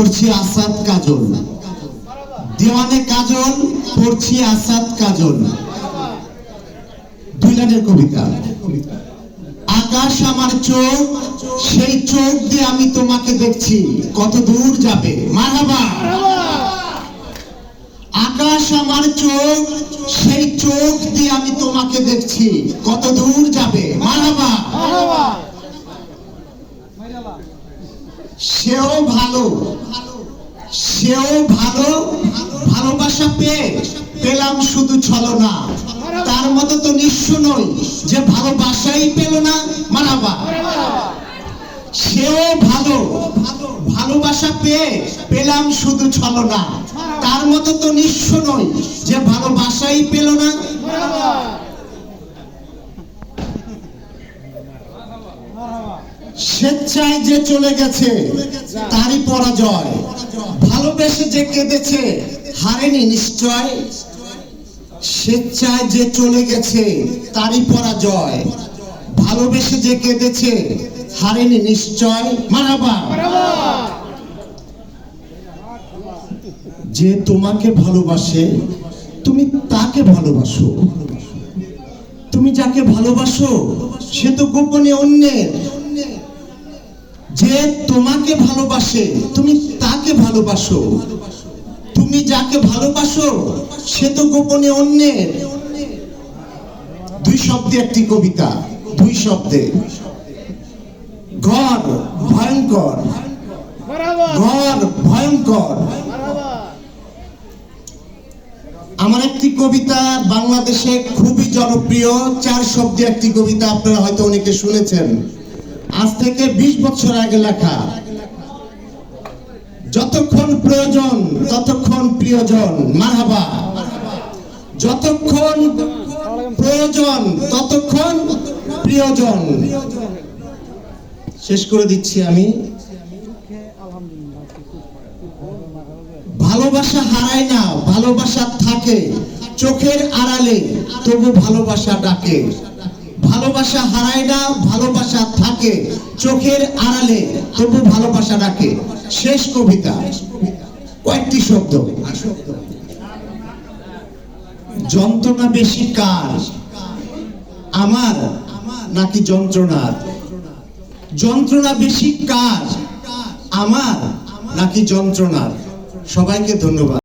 পড়ছি আসাদ কাজল। দেওয়ানে কাজল, পড়ছি আসাদ কাজল। দুই লাইনের কবিতা। আকাশ আমার চোখ, সেই চোখ দিয়ে আমি তোমাকে দেখছি। কত দূর যাবে। মারহাবা। আকাশ আমার চোখ, সেই চোখ দিয়ে আমি তোমাকে দেখছি। কত দূর যাবে। মারহাবা। সেও ভালো সেও ভালো, ভালোবাসা পেয়ে পেলাম শুধু ছলনা। তার মতো তো নিঃস্ব নই যে ভালোবাসাই পেল না মারাবা সেও ভালো, ভালোবাসা পেয়ে পেলাম শুধু ছলনা। তার মতো তো নিঃস্ব নই যে ভালোবাসাই পেল না স্বেচ্ছায় যে চলে গেছে, তারই পরাজয়। ভালোবেসে যে কেঁদেছে, হারেনি নিশ্চয়। স্বেচ্ছায় যে চলে গেছে, তারই পরাজয়। ভালোবেসে যে কেঁদেছে, হারেনি নিশ্চয়। মারাবা। যে তোমাকে ভালোবাসে, তুমি তাকে ভালোবাসো। তুমি যাকে ভালোবাসো, সে তো গোপনে অন্যের। যে তোমাকে ভালোবাসে, তুমি তাকে ভালোবাসো। তুমি যাকে ভালোবাসো, সে তো গোপনে অন্যের। দুই শব্দে একটি কবিতা, দুই শব্দে। ঘর ভয়ঙ্কর। ঘর ভয়ঙ্কর। আমার একটি কবিতা বাংলাদেশে খুবই জনপ্রিয়, চার শব্দে একটি কবিতা আপনারা হয়তো অনেকে শুনেছেন। আজ থেকে বিশ বছর আগে লেখা। যতক্ষণ প্রয়োজন, ততক্ষণ প্রিয়জন। মারহাবা। যতক্ষণ প্রয়োজন, ততক্ষণ প্রিয়জন। শেষ করে দিচ্ছি আমি। ভালোবাসা হারায় না, ভালোবাসা থাকে। চোখের আড়ালে, তবু ভালোবাসা ডাকে। ভালোবাসা হারায় না, ভালোবাসা থাকে চোখের আড়ালে, তবু ভালোবাসা ডাকে শেষ কবিতা। কয়েকটি শব্দ। যন্ত্রণা বেশি কার? আমার নাকি যন্ত্রণার? যন্ত্রণা বেশি কার? আমার নাকি যন্ত্রণার? সবাইকে ধন্যবাদ।